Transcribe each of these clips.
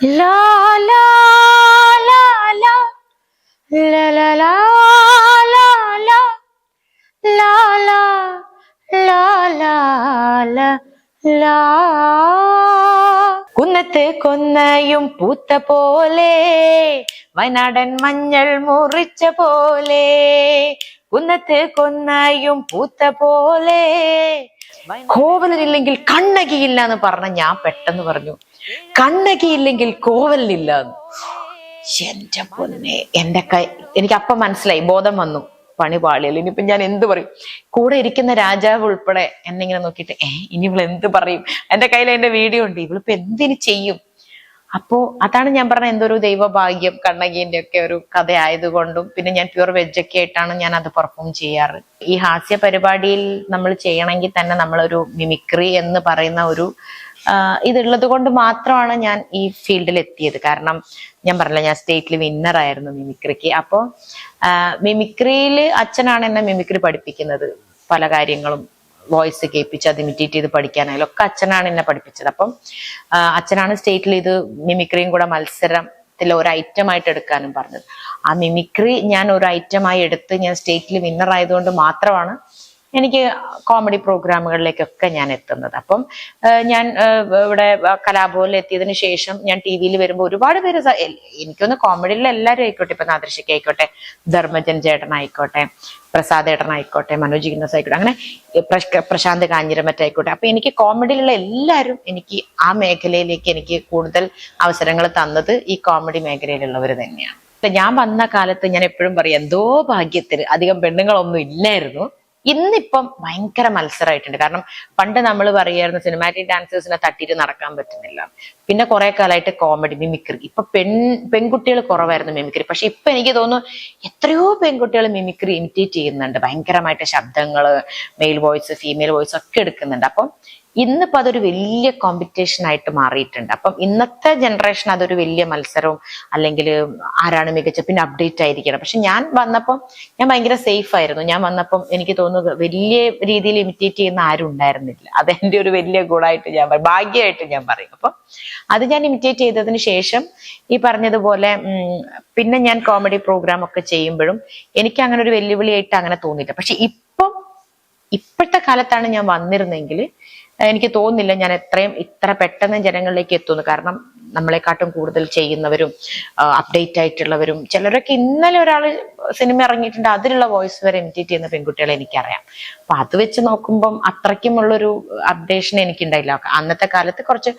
ലാ ലാ ലാ ലാ ലാ ലാ ലാ ലാ ലാ ലാ ലാ ലാ ലാ ലാ ലാ കുന്നത്ത് കൊന്നയും പൂത്ത പോലെ വയനാടൻ മഞ്ഞൾ മുറിച്ച പോലെ കുന്നത്ത് കൊന്നയും പൂത്ത പോലെ കോവലനില്ലെങ്കിൽ കണ്ണകിയില്ല എന്ന് പറഞ്ഞ ഞാൻ പെട്ടെന്ന് പറഞ്ഞു. കണ്ണകിയില്ലെങ്കിൽ കോവലില്ല എന്റെ പൊന്നെ എന്റെ കൈ എനിക്ക് അപ്പം മനസ്സിലായി ബോധം വന്നു. പണി പാളിയല്ലോ ഇനിയിപ്പൊ ഞാൻ എന്ത് പറയും? കൂടെ ഇരിക്കുന്ന രാജാവ് ഉൾപ്പെടെ എന്നെ ഇങ്ങനെ നോക്കിയിട്ട് ഏഹ് ഇനി ഇവൾ എന്ത് പറയും? എന്റെ കയ്യിൽ എന്റെ വീഡിയോ ഉണ്ട് ഇവളിപ്പോ എന്തിനു ചെയ്യും? അപ്പോ അതാണ് ഞാൻ പറഞ്ഞ എന്തൊരു ദൈവഭാഗ്യം കണ്ണകീന്റെ ഒക്കെ ഒരു കഥ ആയതുകൊണ്ടും പിന്നെ ഞാൻ പ്യൂർ വെജ് ഒക്കെ ആയിട്ടാണ് ഞാൻ അത് പെർഫോം ചെയ്യാറ്. ഈ ഹാസ്യ പരിപാടിയിൽ നമ്മൾ ചെയ്യണമെങ്കിൽ തന്നെ നമ്മളൊരു മിമിക്രി എന്ന് പറയുന്ന ഒരു ഇതുള്ളത് കൊണ്ട് മാത്രമാണ് ഞാൻ ഈ ഫീൽഡിൽ എത്തിയത്. കാരണം ഞാൻ പറഞ്ഞില്ല ഞാൻ സ്റ്റേറ്റിൽ വിന്നർ ആയിരുന്നു മിമിക്രിക്ക് അപ്പോ മിമിക്രിയിൽ അച്ഛനാണ് എന്നെ മിമിക്രി പഠിപ്പിക്കുന്നത്. പല കാര്യങ്ങളും വോയിസ് കേൾപ്പിച്ച് അത് ഇമിറ്റേറ്റ് ചെയ്ത് പഠിക്കാനായാലും ഒക്കെ അച്ഛനാണ് എന്നെ പഠിപ്പിച്ചത്. അപ്പം അച്ഛനാണ് സ്റ്റേറ്റിൽ ഇത് മിമിക്രിയും കൂടെ മത്സരത്തിൽ ഒരു ഐറ്റം ആയിട്ട് എടുക്കാനും പറഞ്ഞത്. ആ മിമിക്രി ഞാൻ ഒരു ഐറ്റമായി എടുത്ത് ഞാൻ സ്റ്റേറ്റിൽ വിന്നർ ആയതുകൊണ്ട് മാത്രമാണ് എനിക്ക് കോമഡി പ്രോഗ്രാമുകളിലേക്കൊക്കെ ഞാൻ എത്തുന്നത്. അപ്പം ഞാൻ ഇവിടെ കലാഭവനിൽ എത്തിയതിനു ശേഷം ഞാൻ ടി വിയിൽ വരുമ്പോൾ ഒരുപാട് പേര് എനിക്കൊന്ന് കോമഡിയിൽ എല്ലാവരും ആയിക്കോട്ടെ. ഇപ്പൊ നാദൃശിക്ക് ആയിക്കോട്ടെ ധർമ്മജൻ ചേട്ടൻ ആയിക്കോട്ടെ പ്രസാദ് ഏട്ടൻ ആയിക്കോട്ടെ മനോജ് ഗിന്നസ് ആയിക്കോട്ടെ അങ്ങനെ പ്രശാന്ത് കാഞ്ഞിരമറ്റ ആയിക്കോട്ടെ അപ്പൊ എനിക്ക് കോമഡിയിലുള്ള എല്ലാവരും എനിക്ക് ആ മേഖലയിലേക്ക് എനിക്ക് കൂടുതൽ അവസരങ്ങൾ തന്നത് ഈ കോമഡി മേഖലയിലുള്ളവർ തന്നെയാണ്. ഞാൻ വന്ന കാലത്ത് ഞാൻ എപ്പോഴും പറയും എന്തോ ഭാഗ്യത്തിന്. അധികം പെണ്ണുങ്ങളൊന്നും ഇല്ലായിരുന്നു. ഇന്നിപ്പം ഭയങ്കര മത്സരമായിട്ടുണ്ട് കാരണം പണ്ട് നമ്മൾ പറയായിരുന്നു സിനിമാറ്റിക് ഡാൻസേഴ്സിനെ തട്ടിയിട്ട് നടക്കാൻ പറ്റുന്നില്ല. പിന്നെ കുറെ കാലമായിട്ട് കോമഡി മിമിക്രി ഇപ്പൊ പെൺ പെൺകുട്ടികൾ കുറവായിരുന്നു മിമിക്രി പക്ഷെ ഇപ്പൊ എനിക്ക് തോന്നുന്നു എത്രയോ പെൺകുട്ടികൾ മിമിക്രി ഇമിറ്റേറ്റ് ചെയ്യുന്നുണ്ട്. ഭയങ്കരമായിട്ട് ശബ്ദങ്ങൾ മെയിൽ വോയിസ് ഫീമെയിൽ വോയിസ് ഒക്കെ എടുക്കുന്നുണ്ട്. അപ്പം ഇന്നിപ്പോ അതൊരു വലിയ കോമ്പറ്റീഷൻ ആയിട്ട് മാറിയിട്ടുണ്ട്. അപ്പം ഇന്നത്തെ ജനറേഷൻ അതൊരു വലിയ മത്സരവും അല്ലെങ്കിൽ ആരാണ് മികച്ച പിന്നെ അപ്ഡേറ്റ് ആയിരിക്കണം. പക്ഷെ ഞാൻ വന്നപ്പം ഞാൻ ഭയങ്കര സേഫ് ആയിരുന്നു. ഞാൻ വന്നപ്പം എനിക്ക് തോന്നുന്നു വലിയ രീതിയിൽ ഇമിറ്റേറ്റ് ചെയ്യുന്ന ആരും ഉണ്ടായിരുന്നില്ല. അതെന്റെ ഒരു വലിയ ഗുണമായിട്ട് ഞാൻ പറയും. ഭാഗ്യമായിട്ട് ഞാൻ പറയും. അപ്പം അത് ഞാൻ ഇമിറ്റേറ്റ് ചെയ്തതിന് ശേഷം ഈ പറഞ്ഞതുപോലെ പിന്നെ ഞാൻ കോമഡി പ്രോഗ്രാം ഒക്കെ ചെയ്യുമ്പോഴും എനിക്ക് അങ്ങനെ ഒരു വെല്ലുവിളിയായിട്ട് അങ്ങനെ തോന്നിയില്ല. പക്ഷെ ഇപ്പം ഇപ്പോഴത്തെ കാലത്താണ് ഞാൻ വന്നിരുന്നെങ്കിൽ എനിക്ക് തോന്നുന്നില്ല ഞാൻ എത്രയും ഇത്ര പെട്ടെന്ന് ജനങ്ങളിലേക്ക് എത്തുന്നു. കാരണം നമ്മളെക്കാട്ടും കൂടുതൽ ചെയ്യുന്നവരും അപ്ഡേറ്റ് ആയിട്ടുള്ളവരും ചിലരൊക്കെ ഇന്നലെ ഒരാൾ സിനിമ ഇറങ്ങിയിട്ടുണ്ട് അതിലുള്ള വോയിസ് വരെ ഇമിറ്റേറ്റ് ചെയ്യുന്ന പെൺകുട്ടികളെ എനിക്കറിയാം. അപ്പൊ അത് വെച്ച് നോക്കുമ്പം അത്രയ്ക്കുമുള്ളൊരു അപ്ഡേഷൻ എനിക്കുണ്ടായില്ല. അന്നത്തെ കാലത്ത് കുറച്ച്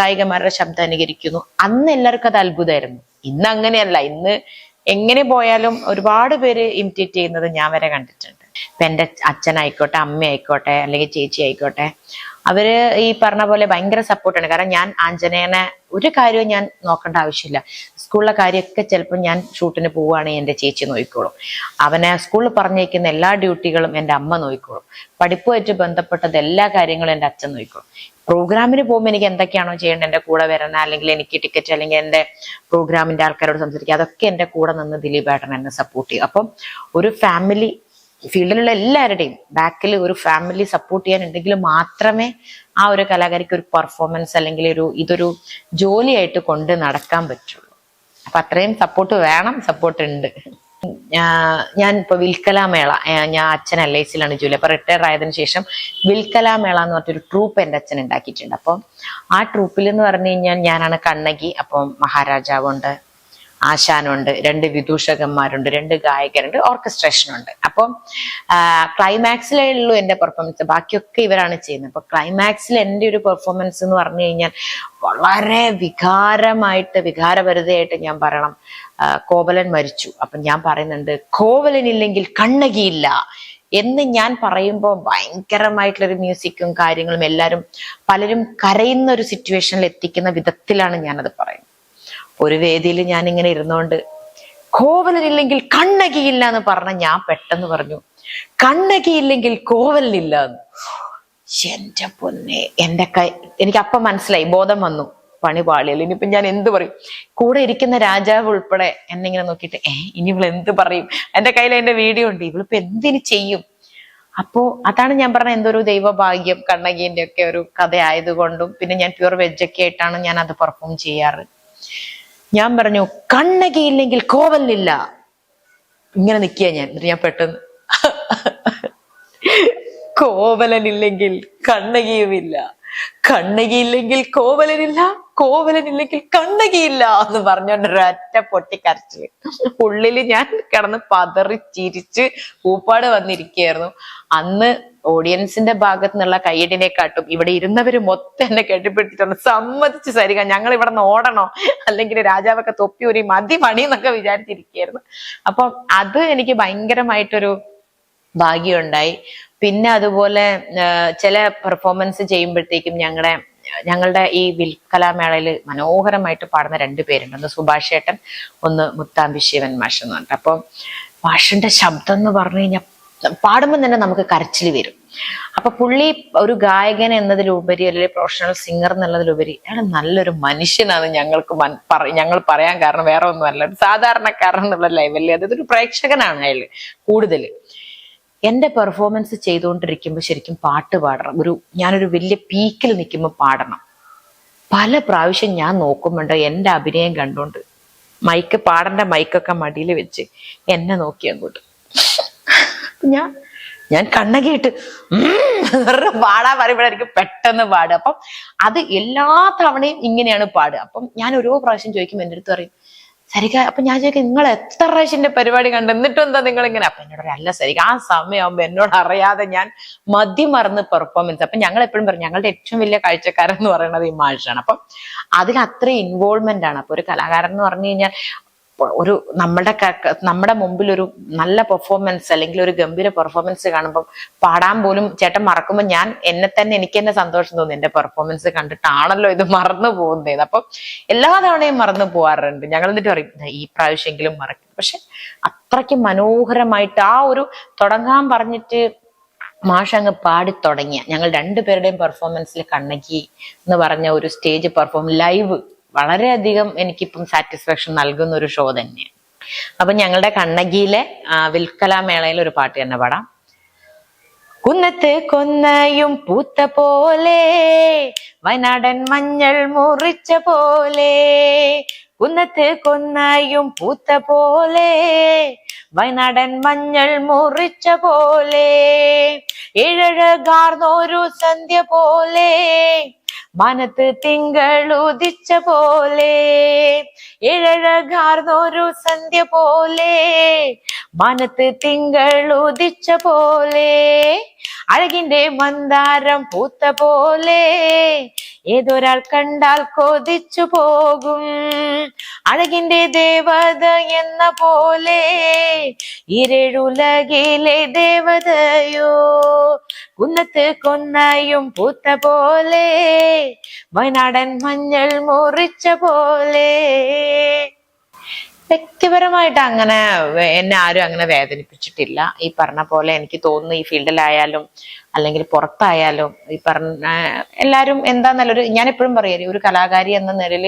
ഗായികമാരുടെ ശബ്ദം അനുകരിക്കുന്നു. അന്ന് എല്ലാവർക്കും അത് അത്ഭുതമായിരുന്നു. ഇന്ന് അങ്ങനെയല്ല. ഇന്ന് എങ്ങനെ പോയാലും ഒരുപാട് പേര് ഇമിറ്റേറ്റ് ചെയ്യുന്നത് ഞാൻ വരെ കണ്ടിട്ടുണ്ട്. ഇപ്പൊ എന്റെ അച്ഛനായിക്കോട്ടെ അമ്മ ആയിക്കോട്ടെ അല്ലെങ്കിൽ ചേച്ചി ആയിക്കോട്ടെ അവർ ഈ പറഞ്ഞ പോലെ ഭയങ്കര സപ്പോർട്ടാണ് കാരണം ഞാൻ ആഞ്ജനേയനെ ഒരു കാര്യവും ഞാൻ നോക്കേണ്ട ആവശ്യമില്ല. സ്കൂളിലെ കാര്യമൊക്കെ ചിലപ്പോൾ ഞാൻ ഷൂട്ടിന് പോവുകയാണെങ്കിൽ എന്റെ ചേച്ചി നോക്കിക്കോളും. അവനെ സ്കൂളിൽ പറഞ്ഞേക്കുന്ന എല്ലാ ഡ്യൂട്ടികളും എന്റെ അമ്മ നോക്കിക്കോളും. പഠിപ്പുമായിട്ട് ബന്ധപ്പെട്ടത് എല്ലാ കാര്യങ്ങളും എന്റെ അച്ഛൻ നോക്കിക്കോളും. പ്രോഗ്രാമിന് പോകുമ്പോൾ എനിക്ക് എന്തൊക്കെയാണോ ചെയ്യേണ്ടത്? എന്റെ കൂടെ വരുന്ന അല്ലെങ്കിൽ എനിക്ക് ടിക്കറ്റ് അല്ലെങ്കിൽ എന്റെ പ്രോഗ്രാമിന്റെ ആൾക്കാരോട് സംസാരിക്കുക അതൊക്കെ എന്റെ കൂടെ നിന്ന് ദിലീപ് ഏട്ടൻ എന്നെ സപ്പോർട്ട് ചെയ്യും. അപ്പം ഒരു ഫാമിലി ഫീൽഡിലുള്ള എല്ലാവരുടെയും ബാക്കിൽ ഒരു ഫാമിലി സപ്പോർട്ട് ചെയ്യാൻ ഉണ്ടെങ്കിൽ മാത്രമേ ആ ഒരു കലാകാരിക്ക് ഒരു പെർഫോമൻസ് അല്ലെങ്കിൽ ഒരു ഇതൊരു ജോലിയായിട്ട് കൊണ്ട് നടക്കാൻ പറ്റുള്ളൂ. അപ്പൊ അത്രയും സപ്പോർട്ട് വേണം സപ്പോർട്ട് ഉണ്ട്. ഞാൻ ഇപ്പൊ വിൽക്കലാമേള മേള ഞാൻ അച്ഛൻ എൽ ഐ സിയിലാണ് ജോലി. അപ്പൊ റിട്ടയർ ആയതിനു ശേഷം വിൽക്കലാമേള എന്ന് പറഞ്ഞൊരു ട്രൂപ്പ് എന്റെ അച്ഛൻ ഉണ്ടാക്കിയിട്ടുണ്ട്. അപ്പം ആ ട്രൂപ്പിൽ എന്ന് പറഞ്ഞു കഴിഞ്ഞാൽ ഞാനാണ് കണ്ണകി അപ്പം മഹാരാജാവുണ്ട്. ആശാനുണ്ട് രണ്ട് വിദൂഷകന്മാരുണ്ട് രണ്ട് ഗായകരുണ്ട് ഓർക്കസ്ട്രേഷൻ ഉണ്ട് അപ്പം ക്ലൈമാക്സിലേ ഉള്ളൂ എന്റെ പെർഫോമൻസ്. ബാക്കിയൊക്കെ ഇവരാണ് ചെയ്യുന്നത്. അപ്പൊ ക്ലൈമാക്സിൽ എന്റെ ഒരു പെർഫോമൻസ് എന്ന് പറഞ്ഞു കഴിഞ്ഞാൽ വളരെ വികാരമായിട്ട് വികാരഭരിതയായിട്ട് ഞാൻ പറയണം. കോവലൻ മരിച്ചു. അപ്പൊ ഞാൻ പറയുന്നുണ്ട് കോവലനില്ലെങ്കിൽ കണ്ണകിയില്ല എന്ന് ഞാൻ പറയുമ്പോൾ ഭയങ്കരമായിട്ടുള്ളൊരു മ്യൂസിക്കും കാര്യങ്ങളും എല്ലാവരും പലരും കരയുന്ന ഒരു സിറ്റുവേഷനിൽ എത്തിക്കുന്ന വിധത്തിലാണ് ഞാനത് പറയുന്നത്. ഒരു വേദിയിൽ ഞാൻ ഇങ്ങനെ ഇരുന്നുകൊണ്ട് കോവലനില്ലെങ്കിൽ കണ്ണകിയില്ല എന്ന് പറഞ്ഞ ഞാൻ പെട്ടെന്ന് പറഞ്ഞു. കണ്ണകിയില്ലെങ്കിൽ കോവലനില്ല എന്ന് എന്റെ പൊന്നെ എന്റെ കൈ എനിക്ക് അപ്പം മനസ്സിലായി ബോധം വന്നു. പണി പാളിയല്ലോ ഇനിയിപ്പൊ ഞാൻ എന്ത് പറയും? കൂടെ ഇരിക്കുന്ന രാജാവ് ഉൾപ്പെടെ എന്നെ ഇങ്ങനെ നോക്കിയിട്ട് ഏ ഇനി ഇവൾ എന്ത് പറയും? എന്റെ കയ്യിൽ എന്റെ വീഡിയോ ഉണ്ട് ഇവളിപ്പോ എന്തിന് ചെയ്യും? അപ്പോ അതാണ് ഞാൻ പറഞ്ഞ എന്തൊരു ദൈവഭാഗ്യം കണ്ണകീന്റെ ഒക്കെ ഒരു കഥ ആയതുകൊണ്ടും പിന്നെ ഞാൻ പ്യുവർ ഒക്കെ ആയിട്ടാണ് ഞാൻ അത് പെർഫോം ചെയ്യാറ്. ഞാൻ പറഞ്ഞു കണ്ണകിയില്ലെങ്കിൽ കോവലിനില്ല. ഇങ്ങനെ നിൽക്കുക ഞാൻ. എന്നിട്ട് ഞാൻ പെട്ടെന്ന് കോവലനില്ലെങ്കിൽ കണ്ണകിയുമില്ല. കണ്ണകിയില്ലെങ്കിൽ കോവലനില്ല കോവലനില്ലെങ്കിൽ കണ്ണകിയില്ല എന്ന് പറഞ്ഞോണ്ട് ഒരൊറ്റ പൊട്ടിക്കരച്ചിൽ. ഉള്ളിൽ ഞാൻ കിടന്ന് പതറി ചിരിച്ച് കൂപ്പാട് വന്നിരിക്കുകയായിരുന്നു. അന്ന് ഓഡിയൻസിന്റെ ഭാഗത്തു നിന്നുള്ള കയ്യടിനെക്കാട്ടും ഇവിടെ ഇരുന്നവര് മൊത്തം എന്നെ കെട്ടിപ്പിടിച്ചിട്ടുണ്ട്. സമ്മതിച്ച് സരിക ഞങ്ങൾ ഇവിടെ നിന്ന് ഓടണോ? അല്ലെങ്കിൽ രാജാവൊക്കെ തൊപ്പി ഒരു മതി മണി എന്നൊക്കെ വിചാരിച്ചിരിക്കുകയായിരുന്നു. അപ്പം അത് എനിക്ക് ഭയങ്കരമായിട്ടൊരു ഭാഗ്യമുണ്ടായി. പിന്നെ അതുപോലെ ചില പെർഫോമൻസ് ചെയ്യുമ്പോഴത്തേക്കും ഞങ്ങളുടെ ഞങ്ങളുടെ ഈ വിൽക്കലാമേളയിൽ മനോഹരമായിട്ട് പാടുന്ന രണ്ട് പേരുണ്ട്. ഒന്ന് സുഭാഷ് ഏട്ടൻ ഒന്ന് മുത്താമ്പി ശിവൻ മാഷ് എന്ന് പറഞ്ഞിട്ട്. അപ്പം മാഷിന്റെ ശബ്ദം എന്ന് പറഞ്ഞു കഴിഞ്ഞാൽ പാടുമ്പോൾ തന്നെ നമുക്ക് കരച്ചിൽ വരും. അപ്പൊ പുള്ളി ഒരു ഗായകൻ എന്നതിലുപരി അല്ലെങ്കിൽ പ്രൊഫഷണൽ സിംഗർ എന്നുള്ളതിലുപരി അയാൾ നല്ലൊരു മനുഷ്യനാണ് ഞങ്ങൾക്ക് ഞങ്ങൾ പറയാൻ കാരണം വേറെ ഒന്നുമല്ല. ഒരു സാധാരണക്കാരൻ എന്നുള്ള ലെവലിൽ അതായത് ഒരു പ്രേക്ഷകനാണ് അയാൾ കൂടുതൽ. എന്റെ പെർഫോമൻസ് ചെയ്തുകൊണ്ടിരിക്കുമ്പോൾ ശരിക്കും പാട്ട് പാടണം. ഒരു ഞാനൊരു വലിയ പീക്കിൽ നിൽക്കുമ്പോൾ പാടണം. പല പ്രാവശ്യം ഞാൻ നോക്കുമ്പോണ്ട് എന്റെ അഭിനയം കണ്ടുകൊണ്ട് മൈക്ക് പാടേണ്ട മൈക്കൊക്കെ മടിയിൽ വെച്ച് എന്നെ നോക്കി അങ്ങോട്ട്. ഞാൻ ഞാൻ കണ്ണകിയിട്ട് പാടാൻ പറയുമ്പോഴായിരിക്കും പെട്ടെന്ന് പാടുക. അപ്പം അത് എല്ലാ തവണയും ഇങ്ങനെയാണ് പാടുക. അപ്പം ഞാൻ ഓരോ പ്രാവശ്യം ചോദിക്കും എന്റെ അടുത്ത് പറയും സരിക അപ്പൊ ഞാൻ ചോദിക്കാം നിങ്ങൾ എത്ര പ്രാവശ്യം എന്റെ പരിപാടി കണ്ടു? എന്നിട്ടും എന്താ നിങ്ങൾ ഇങ്ങനെ? അപ്പൊ എന്നോട് അല്ല സരിക ആ സമയമാകുമ്പോ എന്നോട് അറിയാതെ ഞാൻ മതി മറന്ന് പെർഫോമൻസ് അപ്പൊ ഞങ്ങൾ എപ്പോഴും പറയും ഞങ്ങളുടെ ഏറ്റവും വലിയ കാഴ്ചക്കാരൻ എന്ന് പറയുന്നത് ഈ മാഷാണ് അപ്പം അതിൽ അത്ര ഇൻവോൾവ്മെന്റ് ആണ്. അപ്പൊ ഒരു കലാകാരൻ എന്ന് പറഞ്ഞു കഴിഞ്ഞാൽ ഒരു നമ്മുടെ നമ്മുടെ മുമ്പിൽ ഒരു നല്ല പെർഫോമൻസ് അല്ലെങ്കിൽ ഒരു ഗംഭീര പെർഫോമൻസ് കാണുമ്പോൾ പാടാൻ പോലും ചേട്ടൻ മറക്കുമ്പോൾ ഞാൻ എന്നെ തന്നെ എനിക്ക് തന്നെ സന്തോഷം തോന്നി. എന്റെ പെർഫോമൻസ് കണ്ടിട്ടാണല്ലോ ഇത് മറന്നു പോകുന്നത്. അപ്പം എല്ലാ തവണയും മറന്നു പോവാറുണ്ട്. ഞങ്ങൾ എന്നിട്ട് പറയും "ദാ ഈ പ്രാവശ്യമെങ്കിലും മറക്കും. പക്ഷെ അത്രയ്ക്ക് മനോഹരമായിട്ട് ആ ഒരു തുടങ്ങാൻ പറഞ്ഞിട്ട് മാഷ് അങ്ങ് പാടി തുടങ്ങിയ ഞങ്ങൾ രണ്ടുപേരുടെയും പെർഫോമൻസിൽ കണ്ണകി എന്ന് പറഞ്ഞ ഒരു സ്റ്റേജ് പെർഫോം ലൈവ് വളരെയധികം എനിക്കിപ്പം സാറ്റിസ്ഫാക്ഷൻ നൽകുന്ന ഒരു ഷോ തന്നെയാണ്. അപ്പൊ ഞങ്ങളുടെ കണ്ണകിയിലെ വിൽക്കലാമേളയിൽ ഒരു പാട്ട് തന്നെ പാടാം. കുന്നത്ത് കൊന്നയും പൂത്ത പോലെ വയനാടൻ മഞ്ഞൾ മുറിച്ച പോലെ കുന്നത്ത് കൊന്നയും പൂത്ത പോലെ വയനാടൻ മഞ്ഞൾ മുറിച്ച പോലെ ഏഴഴകാർന്നൊരു സന്ധ്യ പോലെ മനത്ത് തിങ്കൾ ഉദിച്ച പോലെ ഇഴഴകാർന്നൊരു സന്ധ്യ പോലെ മനത്ത് തിങ്കൾ ഉദിച്ച പോലെ അഴകിന്റെ മന്ദാരം പൂത്ത പോലെ ഏതൊരാൾ കണ്ടാൽ കൊതിച്ചു പോകും. അഴകിന്റെ ദേവത എന്ന പോലെ ഇരഴുലകിലെ ദേവതയോ കുന്നത്ത് കൊന്നയും പൂത്ത പോലെ വയനാടൻ മഞ്ഞൾ മുറിച്ച പോലെ. വ്യക്തിപരമായിട്ട് അങ്ങനെ എന്നെ ആരും അങ്ങനെ വേദനിപ്പിച്ചിട്ടില്ല. ഈ പറഞ്ഞ പോലെ എനിക്ക് തോന്നുന്നു ഈ ഫീൽഡിലായാലും അല്ലെങ്കിൽ പുറത്തായാലും ഈ പറഞ്ഞ എല്ലാരും എന്താന്നല്ലൊരു ഞാൻ എപ്പോഴും പറയും ഒരു കലാകാരി എന്ന നിലയിൽ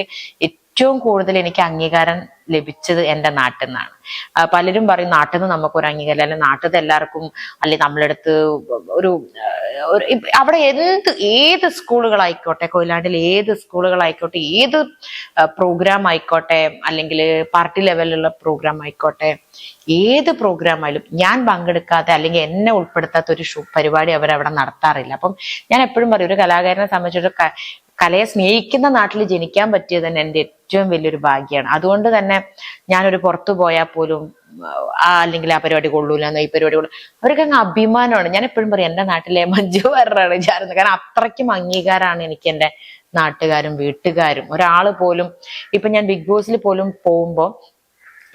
ഏറ്റവും കൂടുതൽ എനിക്ക് അംഗീകാരം ലഭിച്ചത് എന്റെ നാട്ടിൽ നിന്നാണ്. പലരും പറയും നാട്ടിൽ നിന്ന് നമുക്കൊരു അംഗീകാരം അല്ലെങ്കിൽ നാട്ടിൽ എല്ലാവർക്കും അല്ലെങ്കിൽ നമ്മളെടുത്ത് ഒരു അവിടെ എന്ത് ഏത് സ്കൂളുകളായിക്കോട്ടെ കൊയിലാണ്ടിൽ ഏത് സ്കൂളുകളായിക്കോട്ടെ ഏത് പ്രോഗ്രാം ആയിക്കോട്ടെ അല്ലെങ്കിൽ പാർട്ടി ലെവലിലുള്ള പ്രോഗ്രാം ആയിക്കോട്ടെ ഏത് പ്രോഗ്രാം ആയാലും ഞാൻ പങ്കെടുക്കാത്ത അല്ലെങ്കിൽ എന്നെ ഉൾപ്പെടുത്താത്ത ഒരു പരിപാടി അവരവിടെ നടത്താറില്ല. അപ്പം ഞാൻ എപ്പോഴും പറയും ഒരു കലാകാരനെ സംബന്ധിച്ചൊരു ക- കലയെ സ്നേഹിക്കുന്ന നാട്ടിൽ ജനിക്കാൻ പറ്റിയത് തന്നെ എന്റെ ഏറ്റവും വലിയൊരു ഭാഗ്യമാണ് അതുകൊണ്ട് തന്നെ ഞാനൊരു പുറത്തു പോയാൽ പോലും ആ അല്ലെങ്കിൽ ആ പരിപാടി കൊള്ളൂല ഈ പരിപാടി കൊള്ളൂ. അവർക്ക് അങ്ങ് അഭിമാനമാണ്. ഞാൻ എപ്പോഴും പറയും എന്റെ നാട്ടിലെ മഞ്ജു വാര്യറാണ് വിചാരുന്നത് കാരണം അത്രയ്ക്കും അംഗീകാരമാണ് എനിക്ക് എന്റെ നാട്ടുകാരും വീട്ടുകാരും. ഒരാൾ പോലും ഇപ്പൊ ഞാൻ ബിഗ് ബോസിൽ പോലും പോകുമ്പോൾ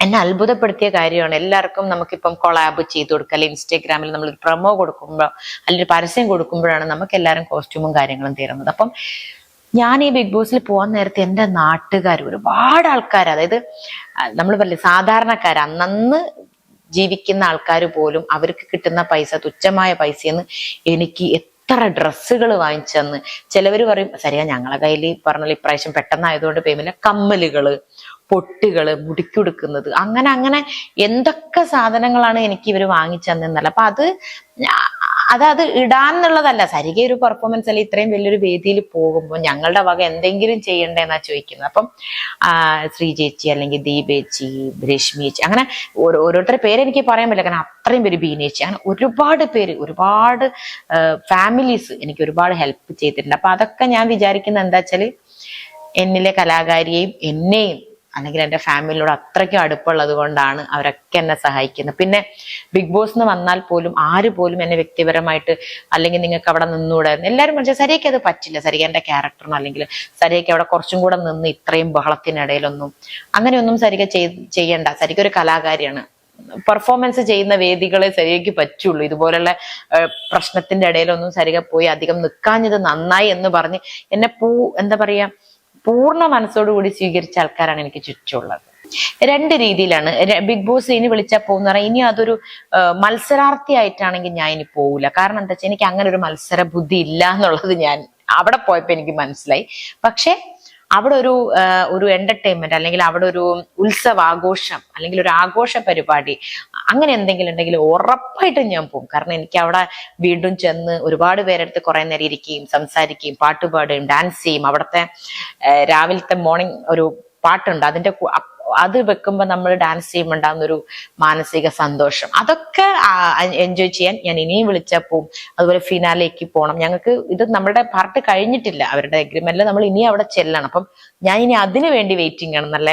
എന്നെ അത്ഭുതപ്പെടുത്തിയ കാര്യമാണ്. എല്ലാവർക്കും നമുക്കിപ്പം കൊളാബ് ചെയ്ത് കൊടുക്കുക അല്ലെങ്കിൽ ഇൻസ്റ്റാഗ്രാമിൽ നമ്മൾ പ്രൊമോ കൊടുക്കുമ്പോൾ അല്ലെങ്കിൽ പരസ്യം കൊടുക്കുമ്പോഴാണ് നമുക്ക് എല്ലാവരും കോസ്റ്റ്യൂമും കാര്യങ്ങളും തീരുന്നത്. അപ്പം ഞാൻ ഈ ബിഗ് ബോസിൽ പോകാൻ നേരത്തെ എന്റെ നാട്ടുകാർ ഒരുപാട് ആൾക്കാർ അതായത് നമ്മൾ പറയില്ലേ സാധാരണക്കാർ അന്നന്ന് ജീവിക്കുന്ന ആൾക്കാർ പോലും അവർക്ക് കിട്ടുന്ന പൈസ തുച്ഛമായ പൈസയെന്ന് എനിക്ക് എത്ര ഡ്രസ്സുകൾ വാങ്ങിച്ചെന്ന്. ചിലവർ പറയും ശരിയാ ഞങ്ങളെ കയ്യിൽ പറഞ്ഞാൽ ഇപ്രാവശ്യം പെട്ടെന്നായതുകൊണ്ട് പേയ്മെന്റ് കമ്മലുകൾ പൊട്ടുകൾ മുടിക്കുടുക്കുന്നത് അങ്ങനെ അങ്ങനെ എന്തൊക്കെ സാധനങ്ങളാണ് എനിക്ക് ഇവർ വാങ്ങിച്ചെന്നല്ല അപ്പൊ അത് അത് അത് ഇടാന്നുള്ളതല്ല. സരിക ഒരു പെർഫോമൻസ് അല്ലെ ഇത്രയും വലിയൊരു വേദിയിൽ പോകുമ്പോൾ ഞങ്ങളുടെ വക എന്തെങ്കിലും ചെയ്യണ്ടേന്നാ ചോദിക്കുന്നത്. അപ്പം ശ്രീ ചേച്ചി അല്ലെങ്കിൽ ദീപേച്ചി രശ്മി ചേച്ചി അങ്ങനെ ഓരോ- ഓരോരുത്തരുടെ പേര് എനിക്ക് പറയാൻ പറ്റില്ല. കാരണം അത്രയും പേര് ബീനേച്ചി അങ്ങനെ ഒരുപാട് പേര് ഒരുപാട് ഫാമിലീസ് എനിക്ക് ഒരുപാട് ഹെൽപ്പ് ചെയ്തിട്ടുണ്ട്. അപ്പൊ അതൊക്കെ ഞാൻ വിചാരിക്കുന്നത് എന്താ വെച്ചാൽ എന്നിലെ കലാകാരിയെയും എന്നെയും അല്ലെങ്കിൽ എന്റെ ഫാമിലിയോട് അത്രയ്ക്കും അടുപ്പുള്ളത് കൊണ്ടാണ് അവരൊക്കെ എന്നെ സഹായിക്കുന്നത്. പിന്നെ ബിഗ് ബോസ് എന്ന് വന്നാൽ പോലും ആര് പോലും എന്നെ വ്യക്തിപരമായിട്ട് അല്ലെങ്കിൽ നിങ്ങൾക്ക് അവിടെ നിന്നൂടെ എല്ലാവരും മനസ്സിൽ സരിയയ്ക്ക് അത് പറ്റില്ല. സരിക എന്റെ ക്യാരക്ടറിന് അല്ലെങ്കിൽ സരിയയ്ക്ക് അവിടെ കുറച്ചും കൂടെ നിന്ന് ഇത്രയും ബഹളത്തിനിടയിലൊന്നും അങ്ങനെയൊന്നും സരിക ചെയ്- ചെയ്യണ്ട. സരിക ഒരു കലാകാരിയാണ്. പെർഫോമൻസ് ചെയ്യുന്ന വേദികളെ സരികയ്ക്ക് പറ്റുള്ളൂ. ഇതുപോലുള്ള പ്രശ്നത്തിന്റെ ഇടയിലൊന്നും സരിക പോയി അധികം നിൽക്കാഞ്ഞത് നന്നായി എന്ന് പറഞ്ഞ് എന്നെ പൂ എന്താ പറയാ പൂർണ മനസ്സോടുകൂടി സ്വീകരിച്ച ആൾക്കാരാണ് എനിക്ക് ചുറ്റുമുള്ളത്. രണ്ട് രീതിയിലാണ്. ബിഗ് ബോസ് ഇനി വിളിച്ചാൽ പോകുന്ന പറഞ്ഞാൽ ഇനി അതൊരു മത്സരാർത്ഥി ആയിട്ടാണെങ്കിൽ ഞാൻ ഇനി പോവില്ല കാരണം എന്താ വെച്ചാൽ എനിക്ക് അങ്ങനെ ഒരു മത്സര ബുദ്ധി ഇല്ല എന്നുള്ളത് ഞാൻ അവിടെ പോയപ്പോ എനിക്ക് മനസ്സിലായി. പക്ഷെ അവിടെ ഒരു ഒരു എന്റർടൈൻമെന്റ് അല്ലെങ്കിൽ അവിടെ ഒരു ഉത്സവ ആഘോഷം അല്ലെങ്കിൽ ഒരു ആഘോഷ പരിപാടി അങ്ങനെ എന്തെങ്കിലും ഉണ്ടെങ്കിൽ ഉറപ്പായിട്ടും ഞാൻ പോകും കാരണം എനിക്ക് അവിടെ വീണ്ടും ചെന്ന് ഒരുപാട് പേരെടുത്ത് കുറെ നേരം ഇരിക്കുകയും സംസാരിക്കുകയും പാട്ടുപാടുകയും ഡാൻസ് ചെയ്യും. അവിടുത്തെ രാവിലത്തെ മോർണിംഗ് ഒരു പാട്ടുണ്ട്. അതിന്റെ അത് വെക്കുമ്പോൾ നമ്മൾ ഡാൻസ് ചെയ്യുമ്പോൾ ഉണ്ടാകുന്ന ഒരു മാനസിക സന്തോഷം. അതൊക്കെ എൻജോയ് ചെയ്യാൻ ഞാൻ ഇനിയും വിളിച്ചാൽ പോവും അതുപോലെ ഫിനാലേക്ക് പോകണം ഞങ്ങൾക്ക് ഇത് നമ്മുടെ പാർട്ട് കഴിഞ്ഞിട്ടില്ല. അവരുടെ അഗ്രിമെന്റിൽ നമ്മൾ ഇനി അവിടെ ചെല്ലണം. അപ്പം ഞാൻ ഇനി അതിനു വേണ്ടി വെയിറ്റിംഗ് ആണ്. നല്ല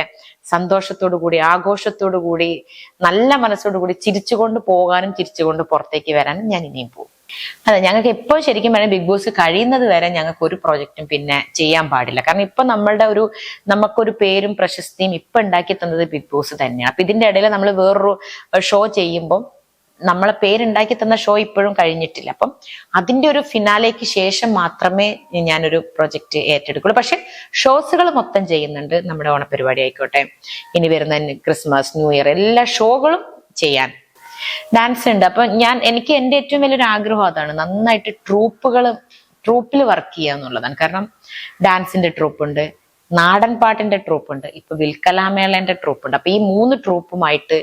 സന്തോഷത്തോടു കൂടി ആഘോഷത്തോടു കൂടി നല്ല മനസ്സോടു കൂടി ചിരിച്ചുകൊണ്ട് പോകാനും ചിരിച്ചുകൊണ്ട് പുറത്തേക്ക് വരാനും ഞാൻ ഇനിയും പോകും. അതെ ഞങ്ങൾക്ക് ഇപ്പോൾ ശരിക്കും പറഞ്ഞാൽ ബിഗ് ബോസ് കഴിയുന്നത് വരെ ഞങ്ങൾക്ക് ഒരു പ്രോജക്റ്റും പിന്നെ ചെയ്യാൻ പാടില്ല. കാരണം ഇപ്പൊ നമ്മളുടെ ഒരു നമുക്കൊരു പേരും പ്രശസ്തിയും ഇപ്പൊ ഉണ്ടാക്കി തന്നത് ബിഗ് ബോസ് തന്നെയാണ്. അപ്പൊ ഇതിന്റെ ഇടയിൽ നമ്മൾ വേറൊരു ഷോ ചെയ്യുമ്പോൾ നമ്മളെ പേരുണ്ടാക്കി തന്ന ഷോ ഇപ്പോഴും കഴിഞ്ഞിട്ടില്ല. അപ്പം അതിന്റെ ഒരു ഫിനാലേക്ക് ശേഷം മാത്രമേ ഞാനൊരു പ്രൊജക്റ്റ് ഏറ്റെടുക്കുള്ളൂ. പക്ഷെ ഷോസുകൾ മൊത്തം ചെയ്യുന്നുണ്ട് നമ്മുടെ ഓണപരിപാടി ആയിക്കോട്ടെ. ഇനി വരുന്ന ക്രിസ്മസ് ന്യൂ ഇയർ എല്ലാ ഷോകളും ചെയ്യാൻ ഡാൻസ് ഉണ്ട്. അപ്പൊ ഞാൻ എനിക്ക് എന്റെ ഏറ്റവും വലിയൊരു ആഗ്രഹം അതാണ് നന്നായിട്ട് ട്രൂപ്പുകൾ ട്രൂപ്പിൽ വർക്ക് ചെയ്യുക എന്നുള്ളതാണ്. കാരണം ഡാൻസിന്റെ ട്രൂപ്പ് ഉണ്ട് നാടൻ പാട്ടിന്റെ ട്രൂപ്പ് ഉണ്ട് ഇപ്പൊ വിൽക്കലാമേളന്റെ ട്രൂപ്പ് ഉണ്ട് അപ്പൊ ഈ മൂന്ന് ട്രൂപ്പുമായിട്ട്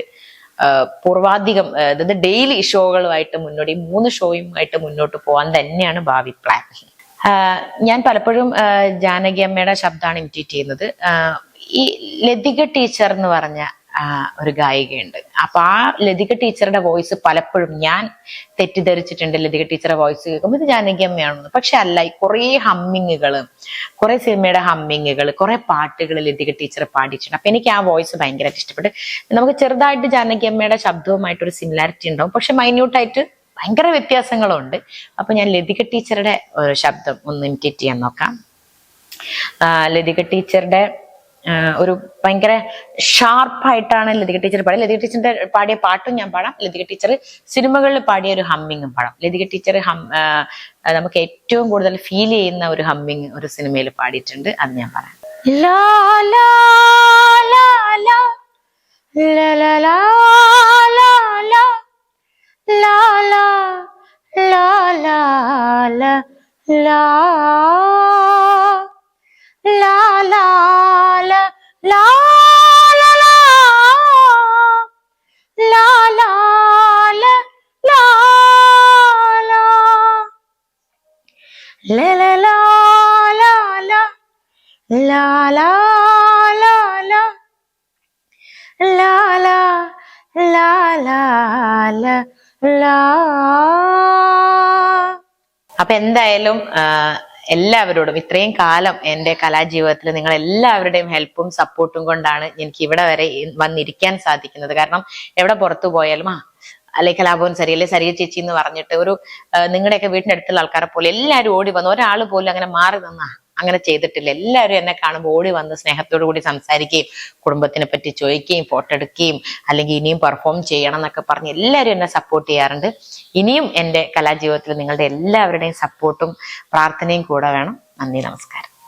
പൂർവാധികം അതായത് ഡെയിലി ഷോകളുമായിട്ട് മുന്നോട്ട് ഈ മൂന്ന് ഷോയുമായിട്ട് മുന്നോട്ട് പോകാൻ തന്നെയാണ് ഭാവി പ്ലാൻ ഞാൻ പലപ്പോഴും ജാനകി അമ്മയുടെ ശബ്ദമാണ് ഇമിറ്റേറ്റ് ചെയ്യുന്നത്. ഈ ലതിക ടീച്ചർ എന്ന് പറഞ്ഞ ഒരു ഗായികയുണ്ട്. അപ്പൊ ആ ലതിക ടീച്ചറുടെ വോയിസ് പലപ്പോഴും ഞാൻ തെറ്റിദ്ധരിച്ചിട്ടുണ്ട് ലതിക ടീച്ചറുടെ വോയിസ് കേൾക്കുമ്പോൾ ഇത് ജാനകി അമ്മയാണെന്ന്. പക്ഷെ അല്ല ഈ കുറേ ഹമ്മിങ്ങുകൾ കുറെ സിനിമയുടെ ഹമ്മിങ്ങുകൾ കുറെ പാട്ടുകൾ ലതിക ടീച്ചർ പാടിയിട്ടുണ്ട്. അപ്പൊ എനിക്ക് ആ വോയിസ് ഭയങ്കരമായിട്ട് ഇഷ്ടപ്പെട്ടു. നമുക്ക് ചെറുതായിട്ട് ജാനകി അമ്മയുടെ ശബ്ദവുമായിട്ട് ഒരു സിമിലാരിറ്റി ഉണ്ടാവും. പക്ഷെ മൈന്യൂട്ടായിട്ട് ഭയങ്കര വ്യത്യാസങ്ങളുണ്ട്. അപ്പൊ ഞാൻ ലതിക ടീച്ചറുടെ ശബ്ദം ഒന്ന് ഇമിറ്റേറ്റ് ചെയ്യാൻ നോക്കാം. ലതിക ടീച്ചറുടെ ഒരു ഭയങ്കര ഷാർപ്പായിട്ടാണ് ലതിക ടീച്ചർ പാടിയത് ലതിക ടീച്ചറിന്റെ പാടിയ പാട്ടും ഞാൻ പാടാം ലതിക ടീച്ചർ സിനിമകളിൽ പാടിയ ഒരു ഹമ്മിങ്ങും പാടാം ലതിക ടീച്ചർ ഹം നമുക്ക് ഏറ്റവും കൂടുതൽ ഫീൽ ചെയ്യുന്ന ഒരു ഹമ്മിങ് ഒരു സിനിമയിൽ പാടിയിട്ടുണ്ട് അത് ഞാൻ പറയാം ലാ ലാ ലാ ലാ ലാ ലാ ലാ ലാ ലാ ലാ ലാ ലാ ലാ അപ്പൊ എന്തായാലും എല്ലാവരോടും ഇത്രയും കാലം എന്റെ കലാജീവിതത്തിൽ നിങ്ങൾ എല്ലാവരുടെയും ഹെൽപ്പും സപ്പോർട്ടും കൊണ്ടാണ് എനിക്ക് ഇവിടെ വരെ വന്നിരിക്കാൻ സാധിക്കുന്നത്. കാരണം എവിടെ പുറത്തു പോയാലും ആ അല്ലെ കലാഭവൻ സരി അല്ലെ സരിയ ചേച്ചി എന്ന് പറഞ്ഞിട്ട് ഒരു നിങ്ങളുടെയൊക്കെ അടുത്തുള്ള ആൾക്കാരെ പോലെ എല്ലാവരും ഓടി വന്നു ഒരാൾ പോലും അങ്ങനെ മാറി നിന്നാ അങ്ങനെ ചെയ്തിട്ടില്ല. എല്ലാവരും എന്നെ കാണുമ്പോൾ ഓടി വന്ന് സ്നേഹത്തോടു കൂടി സംസാരിക്കുകയും കുടുംബത്തിനെ പറ്റി ചോദിക്കുകയും ഫോട്ടോ എടുക്കുകയും അല്ലെങ്കിൽ ഇനിയും പെർഫോം ചെയ്യണം എന്നൊക്കെ പറഞ്ഞ് എല്ലാവരും എന്നെ സപ്പോർട്ട് ചെയ്യാറുണ്ട്. ഇനിയും എന്റെ കലാജീവിതത്തിൽ നിങ്ങളുടെ എല്ലാവരുടെയും സപ്പോർട്ടും പ്രാർത്ഥനയും കൂടെ വേണം. നന്ദി നമസ്കാരം.